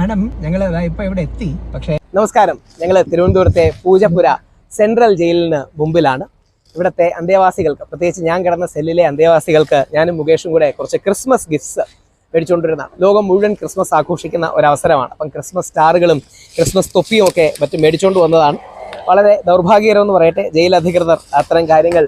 Madam ഞങ്ങൾ ഇപ്പൊ ഇവിടെ എത്തി. പക്ഷേ നമസ്കാരം. ഞങ്ങൾ തിരുവനന്തപുരത്തെ പൂജപ്പുര സെൻട്രൽ ജയിലിന് മുമ്പിലാണ്. ഇവിടുത്തെ അന്തേവാസികൾക്ക് പ്രത്യേകിച്ച് ഞാൻ കിടന്ന സെല്ലിലെ അന്തേവാസികൾക്ക് ഞാനും മുകേഷും കൂടെ കുറച്ച് ക്രിസ്മസ് ഗിഫ്റ്റ്സ് മേടിച്ചുകൊണ്ടിരുന്ന ലോകം മുഴുവൻ ക്രിസ്മസ് ആഘോഷിക്കുന്ന ഒരവസരമാണ്. അപ്പം ക്രിസ്മസ് സ്റ്റാറുകളും ക്രിസ്മസ് തൊപ്പിയും ഒക്കെ മറ്റും മേടിച്ചുകൊണ്ട് വന്നതാണ്. വളരെ ദൗർഭാഗ്യകരമെന്ന് പറയട്ടെ ജയിൽ അധികൃതർ അത്തരം കാര്യങ്ങൾ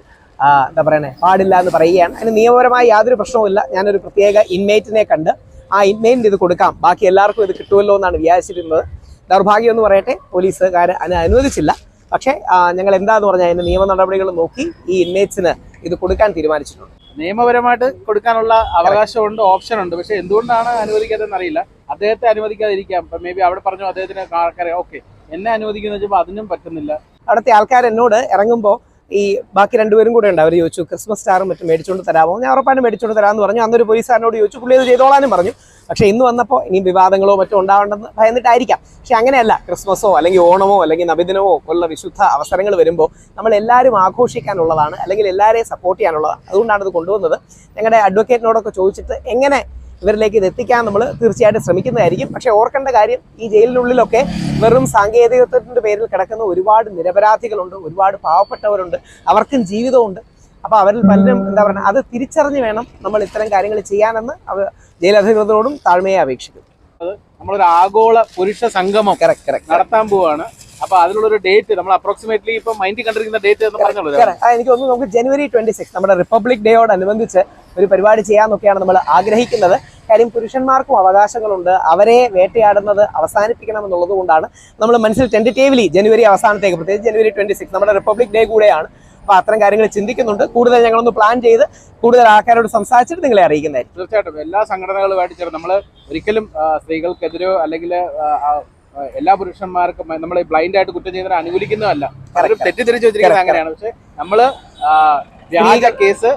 എന്താ പറയണേ പാടില്ല എന്ന് പറയുകയാണ്. അതിന് നിയമപരമായി യാതൊരു പ്രശ്നവുമില്ല. ഞാനൊരു പ്രത്യേക ഇൻമേറ്റിനെ കണ്ട് ആ ഇൻമേറ്റിന് ഇത് കൊടുക്കാം. ബാക്കി എല്ലാവർക്കും ഇത് കിട്ടുമല്ലോ എന്നാണ് വിചാരിച്ചിരുന്നത്. ദൗർഭാഗ്യം എന്ന് പറയട്ടെ പോലീസുകാർ അതിനെ അനുവദിച്ചില്ല. പക്ഷേ ഞങ്ങൾ എന്താന്ന് പറഞ്ഞാൽ അതിന്റെ നിയമ നടപടികൾ നോക്കി ഈ ഇൻമേറ്റ്സിന് ഇത് കൊടുക്കാൻ തീരുമാനിച്ചിട്ടുണ്ട്. നിയമപരമായിട്ട് കൊടുക്കാനുള്ള അവകാശമുണ്ട് ഓപ്ഷൻ ഉണ്ട്. പക്ഷേ എന്തുകൊണ്ടാണ് അനുവദിക്കാത്തതെന്ന് അറിയില്ല. അദ്ദേഹത്തെ അനുവദിക്കാതിരിക്കാം. ഇപ്പം മേ ബി അവിടെ പറഞ്ഞു അദ്ദേഹത്തിന് ആൾക്കാരെ ഓക്കെ എന്നെ അനുവദിക്കുന്ന വെച്ചപ്പോൾ അതിനും പറ്റുന്നില്ല. അവിടുത്തെ ആൾക്കാർ എന്നോട് ഇറങ്ങുമ്പോൾ ഈ ബാക്കി രണ്ടുപേരും കൂടെ ഉണ്ട്. അവർ ചോദിച്ചു ക്രിസ്മസ് സ്റ്റാറും മറ്റും മേടിച്ചുകൊണ്ട് തരാമോ? ഞാൻ ഉറപ്പായിട്ടും മേടിച്ചുകൊണ്ട് തരാമെന്ന് പറഞ്ഞു. അന്നൊരു പോലീസുകാരനോട് ചോദിച്ചു പുള്ളി അത് ചെയ്തോളാനും പറഞ്ഞു. പക്ഷേ ഇന്ന് വന്നപ്പോൾ ഇനി വിവാദങ്ങളോ മറ്റോ ഉണ്ടാവേണ്ടെന്ന് ഭയന്നിട്ടായിരിക്കാം. പക്ഷെ അങ്ങനെയല്ല ക്രിസ്മസോ അല്ലെങ്കിൽ ഓണമോ അല്ലെങ്കിൽ നബിദിനമോ ഉള്ള വിശുദ്ധ അവസരങ്ങൾ വരുമ്പോൾ നമ്മൾ എല്ലാവരും ആഘോഷിക്കാനുള്ളതാണ് അല്ലെങ്കിൽ എല്ലാവരെയും സപ്പോർട്ട് ചെയ്യാനുള്ളതാണ്. അതുകൊണ്ടാണ് ഇത് കൊണ്ടുവന്നത്. ഞങ്ങളുടെ അഡ്വക്കേറ്റിനോടൊക്കെ ചോദിച്ചിട്ട് എങ്ങനെ ഇവരിലേക്ക് ഇത് എത്തിക്കാൻ നമ്മൾ തീർച്ചയായിട്ടും ശ്രമിക്കുന്നതായിരിക്കും. പക്ഷേ ഓർക്കേണ്ട കാര്യം ഈ ജയിലിനുള്ളിലൊക്കെ വെറും സാങ്കേതികത്വത്തിന്റെ പേരിൽ കിടക്കുന്ന ഒരുപാട് നിരപരാധികളുണ്ട് ഒരുപാട് പാവപ്പെട്ടവരുണ്ട് അവർക്കും ജീവിതമുണ്ട് അപ്പോൾ അവരിൽ പലരും എന്താ പറയുക അത് തിരിച്ചറിഞ്ഞ് വേണം നമ്മൾ ഇത്തരം കാര്യങ്ങൾ ചെയ്യാനെന്ന് അവർ ജയിലധികൃതരോടും താഴ്മയെ അപേക്ഷിക്കും നമ്മളൊരു ആഗോള പുരുഷ സംഗമം നടത്താൻ പോവാണ്. അപ്പൊ അതിനുള്ളൊരു ഡേറ്റ് നമ്മൾ അപ്രോക്സിമേറ്റ്ലി ഇപ്പൊ മൈൻഡിൽ കണ്ടിരിക്കുന്ന ഡേറ്റ് എനിക്ക് തോന്നുന്നു നമുക്ക് ജനുവരി ട്വന്റി സിക്സ് നമ്മുടെ റിപ്പബ്ലിക് ഡേയോടനുബന്ധിച്ച് ഒരു പരിപാടി ചെയ്യാന്നൊക്കെയാണ് നമ്മൾ ആഗ്രഹിക്കുന്നത്. കാര്യം പുരുഷന്മാർക്കും അവകാശങ്ങളുണ്ട്. അവരെ വേട്ടയാടുന്നത് അവസാനിപ്പിക്കണം എന്നുള്ളത് കൊണ്ടാണ് നമ്മൾ മനസ്സിൽ ടെന്റേറ്റീവ്ലി ജനുവരി അവസാനത്തേക്ക് പ്രത്യേകിച്ച് ജനുവരി ട്വന്റി സിക്സ് നമ്മുടെ റിപ്പബ്ലിക് ഡേ കൂടെയാണ്. അപ്പോൾ അത്തരം കാര്യങ്ങൾ ചിന്തിക്കുന്നുണ്ട്. കൂടുതൽ ഞങ്ങളൊന്ന് പ്ലാൻ ചെയ്ത് കൂടുതൽ ആൾക്കാരോട് സംസാരിച്ചിട്ട് നിങ്ങളെ അറിയിക്കുന്നതായിരിക്കും. തീർച്ചയായിട്ടും. എല്ലാ സംഘടനകളുമായിട്ട് ചേർന്ന് നമ്മൾ ഒരിക്കലും സ്ത്രീകൾക്കെതിരോ അല്ലെങ്കിൽ എല്ലാ പുരുഷന്മാർക്കും നമ്മൾ ബ്ലൈൻഡ് ആയിട്ട് കുറ്റം ചെയ്യുന്നതിനെ അനുകൂലിക്കുന്നതല്ല. തെറ്റിദ്ധരിച്ചു വെച്ചിരിക്കുന്നത് അങ്ങനെയാണ്. പക്ഷെ നമ്മൾ വ്യാജ കേസ്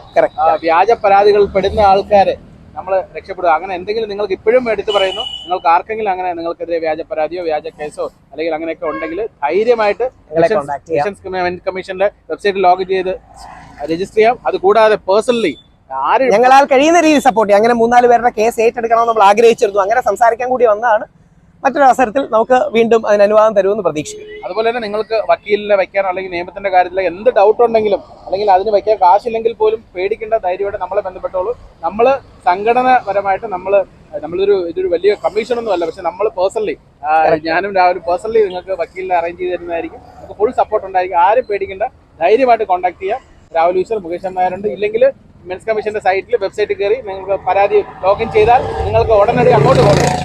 വ്യാജ പരാതികൾ പെടുന്ന ആൾക്കാരെ നമ്മൾ രക്ഷപ്പെടുക. അങ്ങനെ എന്തെങ്കിലും നിങ്ങൾക്ക് ഇപ്പോഴും എടുത്തു പറയുന്നു. നിങ്ങൾക്ക് ആർക്കെങ്കിലും അങ്ങനെ നിങ്ങൾക്കെതിരെ വ്യാജ പരാതിയോ വ്യാജ കേസോ അല്ലെങ്കിൽ അങ്ങനെയൊക്കെ ഉണ്ടെങ്കിൽ ധൈര്യമായിട്ട് കമ്മീഷന്റെ വെബ്സൈറ്റിൽ ലോഗിൻ ചെയ്ത് രജിസ്റ്റർ ചെയ്യാം. അത് കൂടാതെ പേഴ്സണലി ഞങ്ങളാൽ കഴിയുന്ന രീതിയിൽ സപ്പോർട്ട് ചെയ്യാം. അങ്ങനെ മൂന്നാൽ പേരുടെ കേസ് ഏറ്റെടുക്കണമെന്ന് നമ്മൾ ആഗ്രഹിച്ചിരുന്നു. അങ്ങനെ സംസാരിക്കാൻ കൂടി വന്നതാണ്. മറ്റൊരു അവസരത്തിൽ നമുക്ക് വീണ്ടും അതിന് അനുവാദം തരുമെന്ന് പ്രതീക്ഷിക്കും അതുപോലെ തന്നെ നിങ്ങൾക്ക് വക്കീലിനെ വയ്ക്കാൻ അല്ലെങ്കിൽ നിയമത്തിന്റെ കാര്യത്തിൽ എന്ത് ഡൗട്ട് ഉണ്ടെങ്കിലും അല്ലെങ്കിൽ അതിന് വയ്ക്കാൻ കാശില്ലെങ്കിൽ പോലും പേടിക്കേണ്ട ധൈര്യമായിട്ട് നമ്മളെ ബന്ധപ്പെട്ടോളൂ. നമ്മൾ സംഘടനപരമായിട്ട് നമ്മൾ നമ്മളൊരു ഇതൊരു വലിയ കമ്മീഷൻ ഒന്നും അല്ല. പക്ഷെ നമ്മൾ പേഴ്സണലി ഞാനും രാവിലെ പേഴ്സണലി നിങ്ങൾക്ക് വക്കീലിനെ അറേഞ്ച് ചെയ്ത് തരുന്നതായിരിക്കും. നമുക്ക് ഫുൾ സപ്പോർട്ട് ഉണ്ടായിരിക്കും. ആരും പേടിക്കേണ്ട ധൈര്യമായിട്ട് കോൺടാക്ട് ചെയ്യാം. രാഹുൽ ഈശ്വർ മുകേഷ് നായരുണ്ട് ഇല്ലെങ്കിൽ മെൻസ് കമ്മീഷന്റെ സൈറ്റിൽ വെബ്സൈറ്റിൽ കയറി നിങ്ങൾക്ക് പരാതി ലോഗിൻ ചെയ്താൽ നിങ്ങൾക്ക് ഉടനടി അങ്ങോട്ട് പോകാം.